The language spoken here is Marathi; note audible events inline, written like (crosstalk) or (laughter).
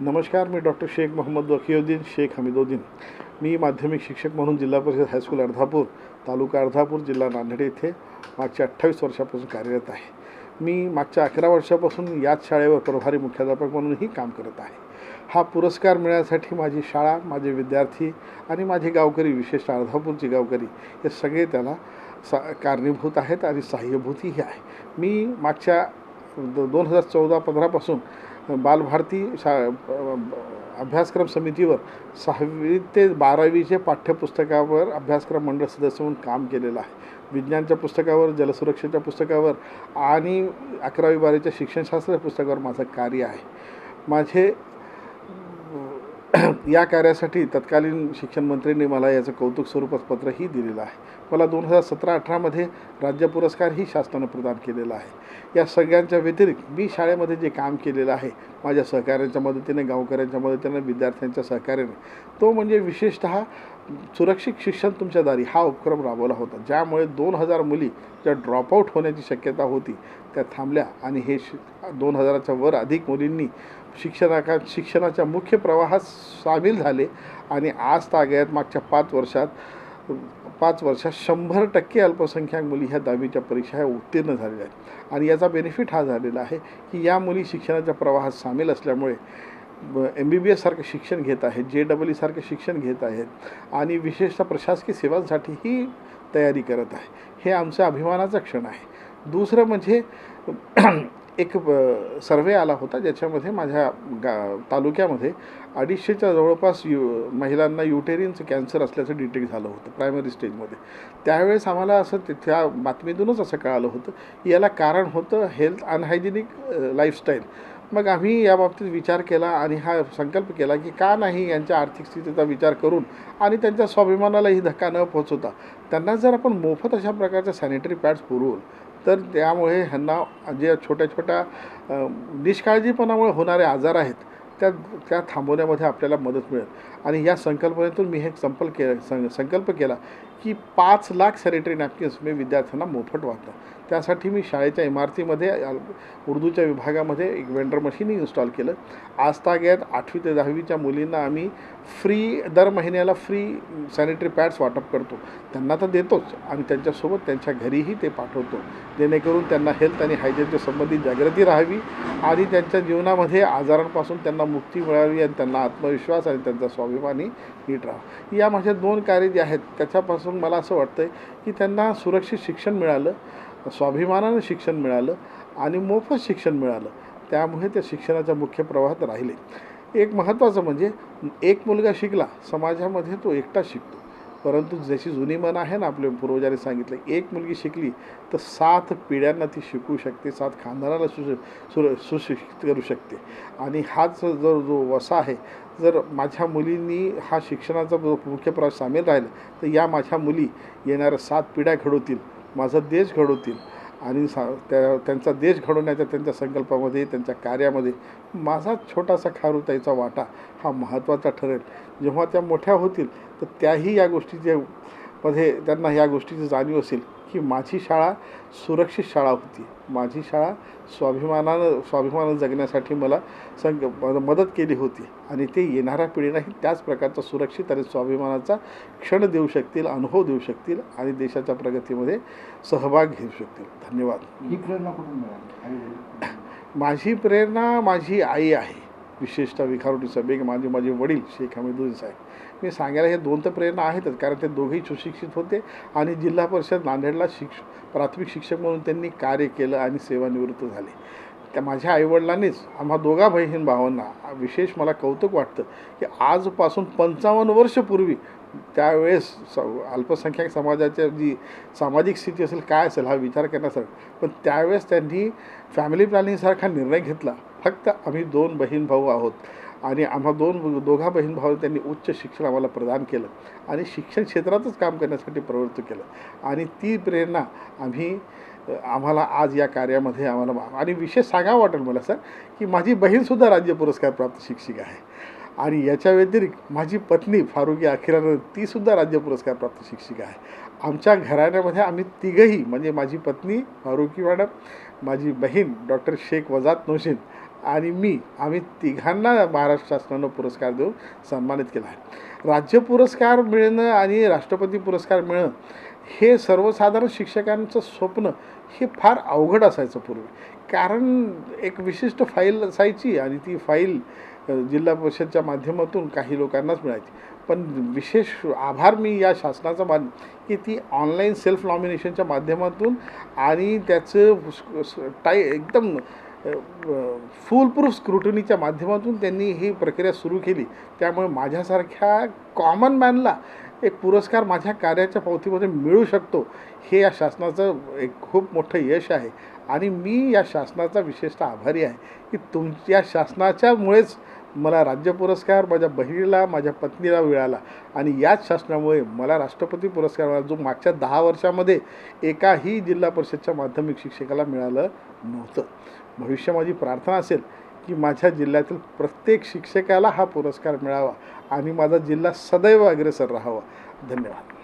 नमस्कार मी डॉक्टर शेख मोहम्मद वकीउद्दीन शेख हमीदुद्दीन मी माध्यमिक शिक्षक म्हणून जिल्हा परिषद हायस्कूल अर्धापूर तालुका अर्धापूर जिल्हा नांदेड येथे मागच्या अठ्ठावीस वर्षापासून कार्यरत आहे. मी मागच्या अकरा वर्षापासून याच शाळेवर प्रभारी मुख्याध्यापक म्हणूनही काम करत आहे. हा पुरस्कार मिळण्यासाठी माझी शाळा माझे विद्यार्थी आणि माझे गावकरी विशेषतः अर्धापूरचे गावकरी हे सगळे त्याला सा कारणीभूत आहेत आणि सहाय्यभूतही आहे. मी मागच्या दोन हजार चौदा पंधरापासून बालभारती शा अभ्यासक्रम समितीवर सहावी ते बारावीचे पाठ्यपुस्तकावर अभ्यासक्रम मंडळ सदस्य म्हणून काम केलेलं आहे. विज्ञानच्या पुस्तकावर जलसुरक्षेच्या पुस्तकावर आणि अकरावी बारावीच्या शिक्षणशास्त्र पुस्तकावर माझं कार्य आहे. माझे (clears throat) या कार्यासाठी तत्कालीन शिक्षण मंत्र्यांनी मला याचं कौतुक स्वरूपात पत्रही दिलेलं आहे. मला दोन हजार सतरा अठरामध्ये राज्य पुरस्कारही शासनानं प्रदान केलेला आहे. या सगळ्यांच्या व्यतिरिक्त मी शाळेमध्ये जे काम केलेलं आहे माझ्या सहकाऱ्यांच्या मदतीने गावकऱ्यांच्या मदतीने विद्यार्थ्यांच्या सहकार्याने तो म्हणजे विशेषतः सुरक्षित शिक्षण तुमच्या दारी हा उपक्रम राबवला होता. ज्यामुळे दोन हजार मुली ज्या ड्रॉपआउट होण्याची शक्यता होती त्या थांबल्या आणि हे शि दोन हजाराच्या वर अधिक मुलींनी शिक्षणाका शिक्षणाच्या मुख्य प्रवाहात सामील झाले आणि आज ताग्यात मागच्या पाच वर्षात पाच वर्षात शंभर टक्के अल्पसंख्याक मुली ह्या दहावीच्या परीक्षा ह्या उत्तीर्ण झालेल्या आहेत. आणि याचा बेनिफिट हा झालेला आहे की या मुली शिक्षणाच्या प्रवाहात सामील असल्यामुळे एम बी बी एससारखं शिक्षण घेत आहेत जे डबल ईसारखं शिक्षण घेत आहेत आणि विशेषतः प्रशासकीय सेवांसाठीही तयारी करत आहे. हे आमच्या अभिमानाचा क्षण आहे. दुसरं म्हणजे एक सर्वे आला होता ज्याच्यामध्ये माझ्या गा तालुक्यामध्ये अडीचशेच्या जवळपास यु महिलांना युटेरियनचं कॅन्सर असल्याचं डिटेक्ट झालं होतं प्रायमरी स्टेजमध्ये त्यावेळेस आम्हाला असं त्या बातमीतूनच असं कळालं होतं की याला कारण होतं हेल्थ अनहायजेनिक लाईफस्टाईल मग आम्ही याबाबतीत विचार केला आणि हा संकल्प केला की का नाही यांच्या आर्थिक स्थितीचा विचार करून आणि त्यांच्या स्वाभिमानालाही धक्का न पोहोचवता त्यांना जर आपण मोफत अशा प्रकारच्या सॅनिटरी पॅड्स पुरवून तर त्यामुळे ह्यांना जे छोट्या छोट्या निष्काळजीपणामुळे होणारे आजार आहेत त्या त्या थांबवण्यामध्ये आपल्याला मदत मिळेल. आणि या संकल्पनेतून मी हे संपल के सं संकल्प केला की पाच लाख सॅनिटरी नॅपकिन्स मी विद्यार्थ्यांना मोफत वाटतं त्यासाठी मी शाळेच्या इमारतीमध्ये उर्दूच्या विभागामध्ये एक वेंडर मशीन इन्स्टॉल केलं. आज ताग्यात आठवी ते दहावीच्या मुलींना आम्ही फ्री दर महिन्याला फ्री सॅनिटरी पॅड्स वाटप करतो. त्यांना तर देतोच आणि त्यांच्यासोबत त्यांच्या घरीही ते पाठवतो. जेणेकरून त्यांना हेल्थ आणि हायजीनच्या संबंधित जागृती राहावी आणि त्यांच्या जीवनामध्ये आजारांपासून त्यांना मुक्ती मिळावी आणि त्यांना आत्मविश्वास आणि त्यांचा स्वाभिमानी नीट राहावं. या माझ्या दोन कार्य जे आहेत त्याच्यापासून मला असं वाटतं की त्यांना सुरक्षित शिक्षण मिळालं. स्वाभिमानानं शिक्षण मिळालं आणि मोफत शिक्षण मिळालं. त्यामुळे त्या शिक्षणाच्या मुख्य प्रवाहात राहिले. एक महत्त्वाचं म्हणजे एक मुलगा शिकला समाजामध्ये तो एकटा शिकतो. परंतु जशी जुनी मन आहे ना आपल्या पूर्वजांनी सांगितलं एक मुलगी शिकली तर सात पिढ्यांना ती शिकू शकते सात खानदानाला सु सुर सुशिक्षित करू शकते. आणि हाच जर जो वसा आहे जर माझ्या मुलींनी हा शिक्षणाचा मुख्य प्रवास सामील राहिला तर या माझ्या मुली येणाऱ्या सात पिढ्या घडवतील. माझा देश घडवतील. आणि सा त्या त्यांचा देश घडवण्याच्या त्यांच्या संकल्पामध्ये त्यांच्या कार्यामध्ये माझा छोटासा खारू त्याचा वाटा हा महत्त्वाचा ठरेल. जेव्हा त्या मोठ्या होतील तर त्याही या गोष्टीचे मध्ये त्यांना या गोष्टीची जाणीव असेल की माझी शाळा सुरक्षित शाळा होती. माझी शाळा स्वाभिमानानं स्वाभिमानानं जगण्यासाठी मला संग मदत केली होती. आणि ते येणाऱ्या पिढीलाही त्याच प्रकारचा सुरक्षित आणि स्वाभिमानाचा क्षण देऊ शकतील अनुभव देऊ शकतील आणि देशाच्या प्रगतीमध्ये सहभाग घेऊ शकतील. धन्यवाद. ही प्रेरणा कुठून मिळाली. माझी प्रेरणा माझी आई आहे. विशेषतः विखारोटी बेग माझे माझे वडील शेख हमीदुद्दीन साहेब. मी सांगायला हे दोन तर प्रेरणा आहेतच कारण ते दोघेही सुशिक्षित होते आणि जिल्हा परिषद नांदेडला शिक्ष प्राथमिक शिक्षक म्हणून त्यांनी कार्य केलं आणि सेवानिवृत्त झाले. त्या माझ्या आईवडिलांनीच आम्हा दोघा बहीण भावांना विशेष मला कौतुक वाटतं की आजपासून पंचावन्न वर्षपूर्वी त्यावेळेस स अल्पसंख्याक समाजाच्या जी सामाजिक स्थिती असेल काय असेल हा विचार करण्यासारखा. पण त्यावेळेस त्यांनी फॅमिली प्लॅनिंगसारखा निर्णय घेतला. फक्त आम्ही दोन बहीण भाऊ आहोत. आणि आम्हा दोन दोघा बहीण भाऊ त्यांनी उच्च शिक्षण आम्हाला प्रदान केलं. आणि शिक्षण क्षेत्रातच काम करण्यासाठी प्रवृत्त केलं. आणि ती प्रेरणा आम्ही आम्हाला आज या कार्यामध्ये आम्हाला आणि विशेष सांगावं वाटेल मला सर की माझी बहीणसुद्धा राज्य पुरस्कार प्राप्त शिक्षिका आहे. आणि याच्या व्यतिरिक्त माझी पत्नी फारुकी अखिरानं तीसुद्धा राज्य पुरस्कार प्राप्त शिक्षिका आहे. आमच्या घराण्यामध्ये आम्ही तिघंही म्हणजे माझी पत्नी फारुकी मॅडम माझी बहीण डॉक्टर शेख वजात नोशीन आणि मी आम्ही तिघांना महाराष्ट्र शासनानं पुरस्कार देऊन सन्मानित केला आहे. राज्य पुरस्कार मिळणं आणि राष्ट्रपती पुरस्कार मिळणं हे सर्वसाधारण शिक्षकांचं स्वप्न हे फार अवघड असायचं पूर्वी. कारण एक विशिष्ट फाईल असायची आणि ती फाईल जिल्हा परिषदच्या माध्यमातून काही लोकांनाच मिळायची. पण विशेष आभार मी या शासनाचा मान की ती ऑनलाईन सेल्फ नॉमिनेशनच्या माध्यमातून आणि त्याचं टाई टाय एकदम फुलप्रूफ स्क्रुटनीच्या माध्यमातून त्यांनी ही प्रक्रिया सुरू केली. त्यामुळे माझ्यासारख्या कॉमन मॅनला एक पुरस्कार माझ्या कार्याच्या पावतीमध्ये मिळू शकतो हे या शासनाचं एक खूप मोठं यश आहे. आणि मी या शासनाचा विशेषतः आभारी आहे की तुमच्या शासनाच्यामुळेच मला राज्य पुरस्कार माझ्या बहिणीला माझ्या पत्नीला मिळाला. आणि याच शासनामुळे मला राष्ट्रपती पुरस्कार मिळाला जो मागच्या दहा वर्षामध्ये एकाही जिल्हा परिषदच्या माध्यमिक शिक्षकाला मिळालं नव्हतं. भविष्य माझी प्रार्थना असेल की माझ्या जिल्ह्यातील प्रत्येक शिक्षकाला हा पुरस्कार मिळावा आणि माझा जिल्हा सदैव अग्रेसर राहावा. धन्यवाद.